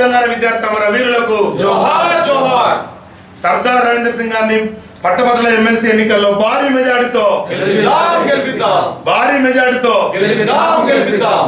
తెలంగాణ విద్యార్థి అమర వీరులకు జోహార్ జోహార్. సర్దార్ రవీంద్ర సింగ్ గారిని పట్టభద్రుల ఎమ్మెల్సీ ఎన్నికల్లో భారీ మెజార్టీతో గెలిపిద్దాం గెలిపిద్దాం. భారీ మెజార్టీతో గెలిపిద్దాం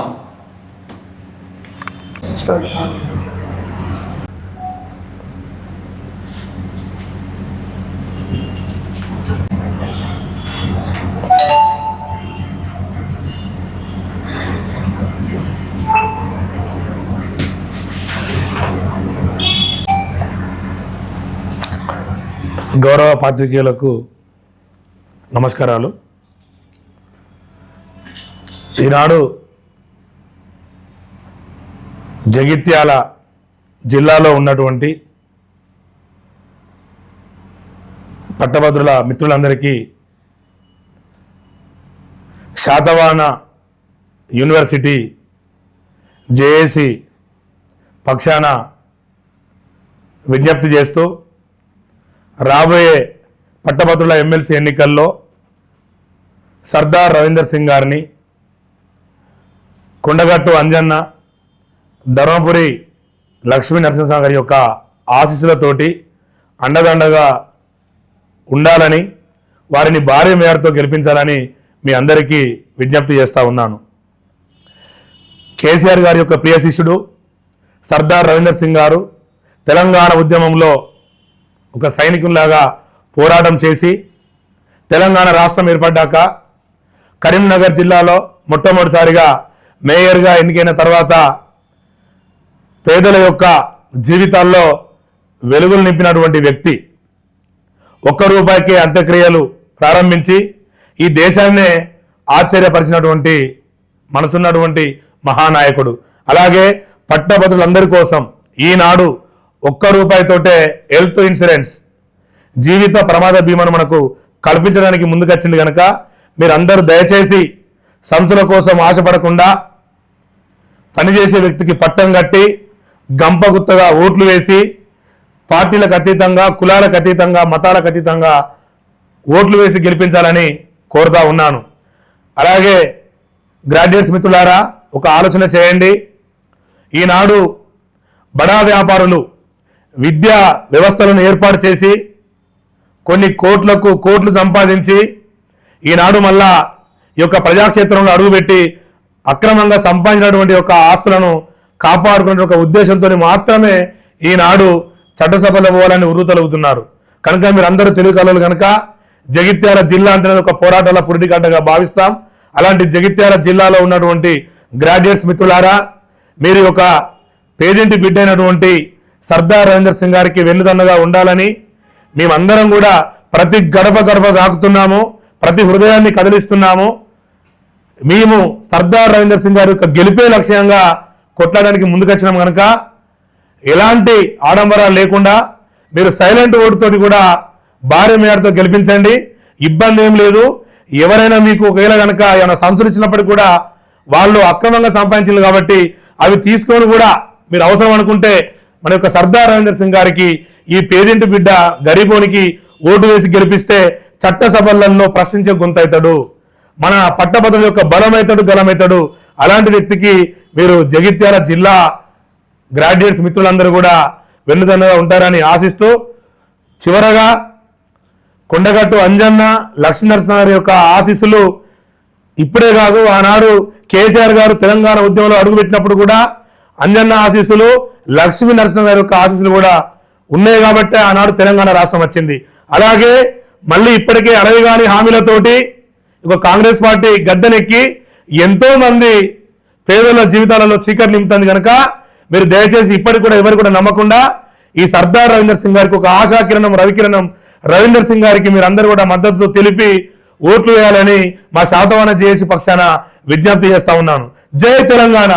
గౌరవ పాత్రికేయులకు నమస్కారాలు. ఈనాడు జగిత్యాల జిల్లాలో ఉన్నటువంటి పట్టభద్రుల మిత్రులందరికీ శాతవాన యూనివర్సిటీ జేఏసి పక్షాన విజ్ఞప్తి చేస్తూ రాబోయే పట్టభద్రుల ఎమ్మెల్సీ ఎన్నికల్లో సర్దార్ రవీందర్ సింగ్ గారిని కొండగట్టు అంజన్న ధర్మపురి లక్ష్మీ నరసింహస్వామి గారి యొక్క ఆశీస్సులతోటి అండదండగా ఉండాలని వారిని భారీ మేరతో గెలిపించాలని మీ అందరికీ విజ్ఞప్తి చేస్తా ఉన్నాను. కేసీఆర్ గారి యొక్క ప్రియ శిష్యుడు సర్దార్ రవీందర్ సింగ్ గారు తెలంగాణ ఉద్యమంలో ఒక సైనికులాగా పోరాటం చేసి తెలంగాణ రాష్ట్రం ఏర్పడ్డాక కరీంనగర్ జిల్లాలో మొట్టమొదటిసారిగా మేయర్గా ఎన్నికైన తర్వాత పేదల యొక్క జీవితాల్లో వెలుగులు నింపినటువంటి వ్యక్తి. ఒక్క రూపాయికే అంత్యక్రియలు ప్రారంభించి ఈ దేశాన్నే ఆశ్చర్యపరిచినటువంటి మనసున్నటువంటి మహానాయకుడు. అలాగే పట్టభద్రులందరి కోసం ఈనాడు ఒక్క రూపాయితోటే హెల్త్ ఇన్సూరెన్స్ జీవిత ప్రమాద బీమాను మనకు కల్పించడానికి ముందుకొచ్చింది కనుక మీరందరూ దయచేసి సంతుల కోసం ఆశపడకుండా పనిచేసే వ్యక్తికి పట్టం కట్టి గంపగుత్తగా ఓట్లు వేసి పార్టీలకు అతీతంగా కులాలకు అతీతంగా మతాలకు అతీతంగా ఓట్లు వేసి గెలిపించాలని కోరుతా ఉన్నాను. అలాగే గ్రాడ్యుయేట్స్ మిత్రులారా ఒక ఆలోచన చేయండి. ఈనాడు బడా వ్యాపారులు విద్యా వ్యవస్థలను ఏర్పాటు చేసి కొన్ని కోట్లకు కోట్లు సంపాదించి ఈనాడు మళ్ళా ఈ యొక్క ప్రజాక్షేత్రంలో అడుగుపెట్టి అక్రమంగా సంపాదించినటువంటి యొక్క ఆస్తులను కాపాడుకునే ఒక ఉద్దేశంతో మాత్రమే ఈనాడు చట్టసభలో పోవాలని ఉరుతలుగుతున్నారు కనుక మీరు అందరూ తెలుగు కలలు కనుక జగిత్యాల జిల్లా అంటే ఒక పోరాటాల పురిటిగడ్డగా భావిస్తాం. అలాంటి జగిత్యాల జిల్లాలో ఉన్నటువంటి గ్రాడ్యుయేట్స్ మిత్రులారా మీరు ఒక పేదింటి బిడ్డ అయినటువంటి సర్దార్ రవీంద్ర సింగ్ గారికి వెన్నుదన్నగా ఉండాలని మేమందరం కూడా ప్రతి గడప గడప తాకుతున్నాము ప్రతి హృదయాన్ని కదిలిస్తున్నాము. మేము సర్దార్ రవీంద్ర సింగ్ గారి యొక్క గెలిపే లక్ష్యంగా కొట్లాడడానికి ముందుకొచ్చినాం కనుక ఎలాంటి ఆడంబరాలు లేకుండా మీరు సైలెంట్ ఓటుతోటి కూడా భారీ మేడతో గెలిపించండి. ఇబ్బంది ఏం లేదు. ఎవరైనా మీకు ఒకవేళ కనుక ఏమైనా సంతరించినప్పటికీ కూడా వాళ్ళు అక్రమంగా సంపాదించారు కాబట్టి అవి తీసుకొని కూడా మీరు అవసరం అనుకుంటే మన యొక్క సర్దార్ రవీంద్ర సింగ్ గారికి ఈ పేదింటి బిడ్డ గరీబోనికి ఓటు వేసి గెలిపిస్తే చట్టసభలలో ప్రశ్నించే గొంతవుతాడు మన పట్టభద్రుల యొక్క బలమైతాడు గలమైతాడు అలాంటి వ్యక్తికి మీరు జగిత్యాల జిల్లా గ్రాడ్యుయేట్స్ మిత్రులందరూ కూడా వెన్నుదన్నుగా ఉంటారని ఆశిస్తూ చివరగా కొండగట్టు అంజన్న లక్ష్మీనరసింహారి యొక్క ఆశీస్సులు ఇప్పుడే కాదు ఆనాడు కేసీఆర్ గారు తెలంగాణ ఉద్యమంలో అడుగుపెట్టినప్పుడు కూడా అంజన్న ఆశీస్సులు లక్ష్మీ నరసింహ గారి యొక్క ఆశీస్సులు కూడా ఉన్నాయి కాబట్టి ఆనాడు తెలంగాణ రాష్ట్రం వచ్చింది. అలాగే మళ్ళీ ఇప్పటికే అడవిగాని హామీలతోటి ఒక కాంగ్రెస్ పార్టీ గద్దెనెక్కి ఎంతో మంది పేదల జీవితాలలో చీకటి నింపుతుంది కనుక మీరు దయచేసి ఇప్పటికి కూడా ఎవరు కూడా నమ్మకుండా ఈ సర్దార్ రవీందర్ సింగ్ గారికి ఒక ఆశాకిరణం రవికిరణం రవీందర్ సింగ్ గారికి మీరు అందరూ కూడా మద్దతు తెలిపి ఓట్లు వేయాలని మా శాతవాన జేఏసీ పక్షాన విజ్ఞప్తి చేస్తా ఉన్నాను. జై తెలంగాణ!